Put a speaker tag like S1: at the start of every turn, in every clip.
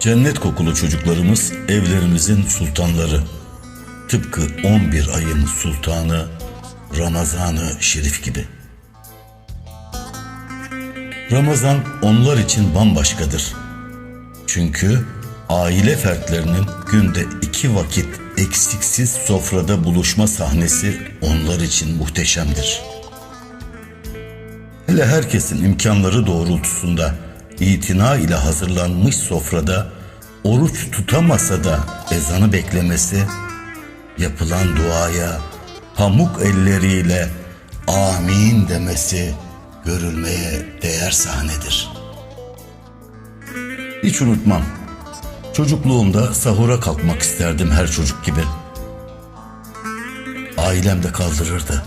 S1: Cennet kokulu çocuklarımız evlerimizin sultanları. Tıpkı 11 ayın sultanı Ramazanı Şerif gibi. Ramazan onlar için bambaşkadır. Çünkü aile fertlerinin günde iki vakit eksiksiz sofrada buluşma sahnesi onlar için muhteşemdir. Hele herkesin imkanları doğrultusunda itina ile hazırlanmış sofrada oruç tutamasa da ezanı beklemesi, yapılan duaya pamuk elleriyle amin demesi görülmeye değer sahnedir. Hiç unutmam. Çocukluğumda sahura kalkmak isterdim her çocuk gibi. Ailem de kaldırırdı.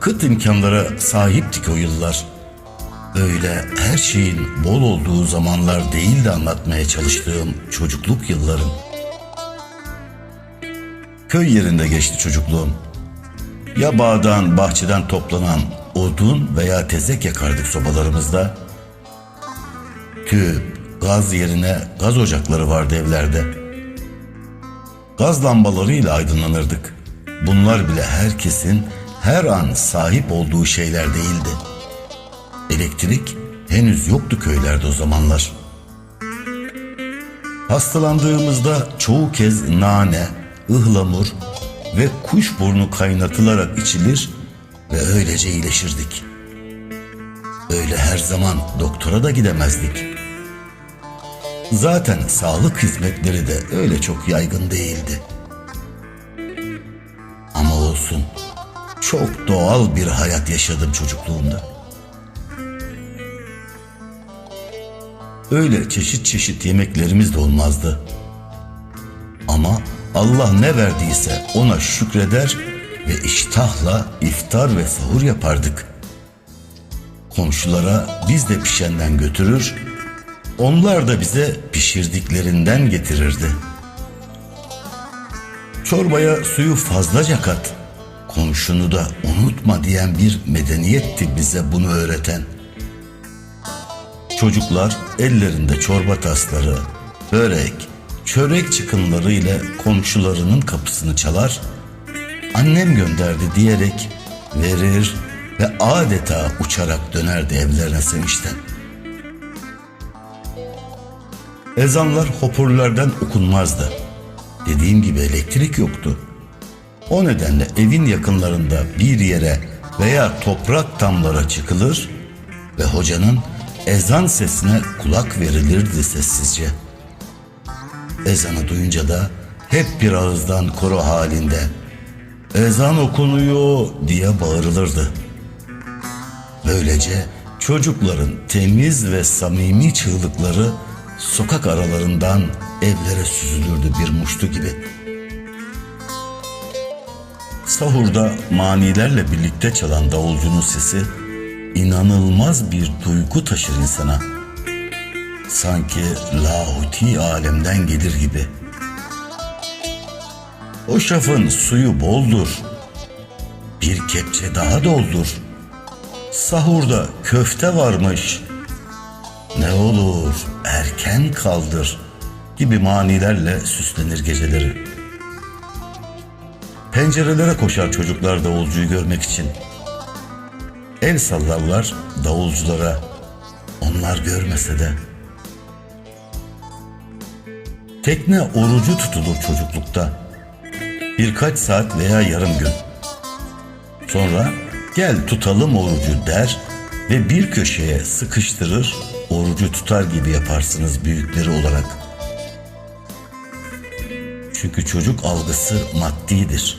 S1: Kıt imkanlara sahiptik o yıllar. Öyle her şeyin bol olduğu zamanlar değil de anlatmaya çalıştığım çocukluk yıllarım. Köy yerinde geçti çocukluğum. Ya bağdan, bahçeden toplanan odun veya tezek yakardık sobalarımızda. Tüp, gaz yerine gaz ocakları vardı evlerde. Gaz lambalarıyla aydınlanırdık. Bunlar bile herkesin her an sahip olduğu şeyler değildi. Elektrik henüz yoktu köylerde o zamanlar. Hastalandığımızda çoğu kez nane, ıhlamur ve kuşburnu kaynatılarak içilir ve öylece iyileşirdik. Öyle her zaman doktora da gidemezdik. Zaten sağlık hizmetleri de öyle çok yaygın değildi. Ama olsun, çok doğal bir hayat yaşadım çocukluğumda. Öyle çeşit çeşit yemeklerimiz de olmazdı. Ama Allah ne verdiyse ona şükreder ve iştahla iftar ve sahur yapardık. Komşulara biz de pişenden götürür, onlar da bize pişirdiklerinden getirirdi. Çorbaya suyu fazlaca kat, komşunu da unutma diyen bir medeniyetti bize bunu öğreten. Çocuklar ellerinde çorba tasları, börek, çörek çıkınları ile komşularının kapısını çalar, annem gönderdi diyerek verir ve adeta uçarak dönerdi evlerine sevinçten. Ezanlar hoparlörlerden okunmazdı. Dediğim gibi elektrik yoktu. O nedenle evin yakınlarında bir yere veya toprak tamlara çıkılır ve hocanın ezan sesine kulak verilirdi sessizce. Ezanı duyunca da hep bir ağızdan koro halinde ezan okunuyor diye bağırılırdı. Böylece çocukların temiz ve samimi çığlıkları sokak aralarından evlere süzülürdü bir muştu gibi. Sahurda manilerle birlikte çalan davulcunun sesi inanılmaz bir duygu taşır insana. Sanki lahuti alemden gelir gibi. O şafın suyu boldur. Bir kepçe daha doldur. Sahurda köfte varmış. Ne olur erken kaldır gibi manilerle süslenir geceleri. Pencerelere koşar çocuklar davulcuyu görmek için. El sallarlar davulculara. Onlar görmese de. Tekne orucu tutulur çocuklukta. Birkaç saat veya yarım gün. Sonra gel tutalım orucu der ve bir köşeye sıkıştırır orucu tutar gibi yaparsınız büyükleri olarak. Çünkü çocuk algısı maddidir.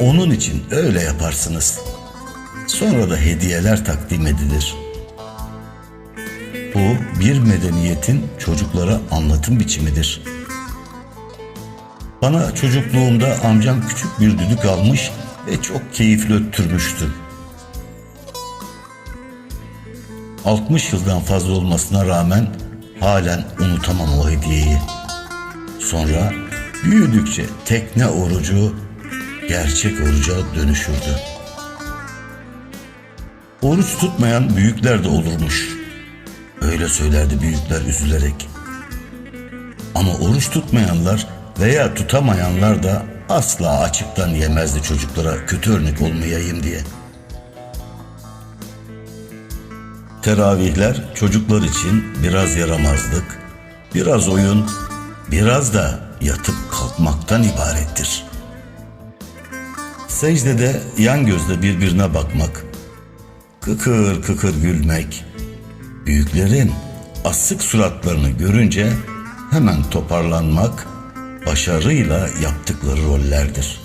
S1: Onun için öyle yaparsınız. Sonra da hediyeler takdim edilir. Bu bir medeniyetin çocuklara anlatım biçimidir. Bana çocukluğumda amcam küçük bir düdük almış ve çok keyifli öttürmüştü. 60 yıldan fazla olmasına rağmen halen unutamam o hediyeyi. Sonra büyüdükçe tekne orucu gerçek oruca dönüşürdü. Oruç tutmayan büyükler de olurmuş. Öyle söylerdi büyükler üzülerek. Ama oruç tutmayanlar veya tutamayanlar da asla açıktan yemezdi çocuklara kötü örnek olmayayım diye. Teravihler çocuklar için biraz yaramazlık, biraz oyun, biraz da yatıp kalkmaktan ibarettir. Secdede yan gözle birbirine bakmak, kıkır kıkır gülmek, büyüklerin asık suratlarını görünce hemen toparlanmak başarıyla yaptıkları rollerdir.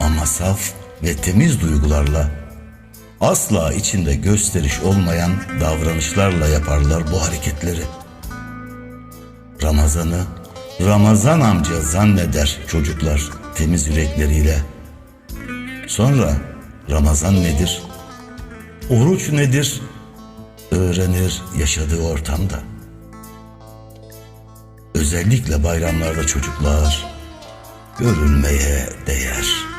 S1: Ama saf ve temiz duygularla asla içinde gösteriş olmayan davranışlarla yaparlar bu hareketleri. Ramazan'ı Ramazan amca zanneder çocuklar temiz yürekleriyle. Sonra Ramazan nedir? Oruç nedir? Öğrenir yaşadığı ortamda. Özellikle bayramlarda çocuklar görülmeye değer.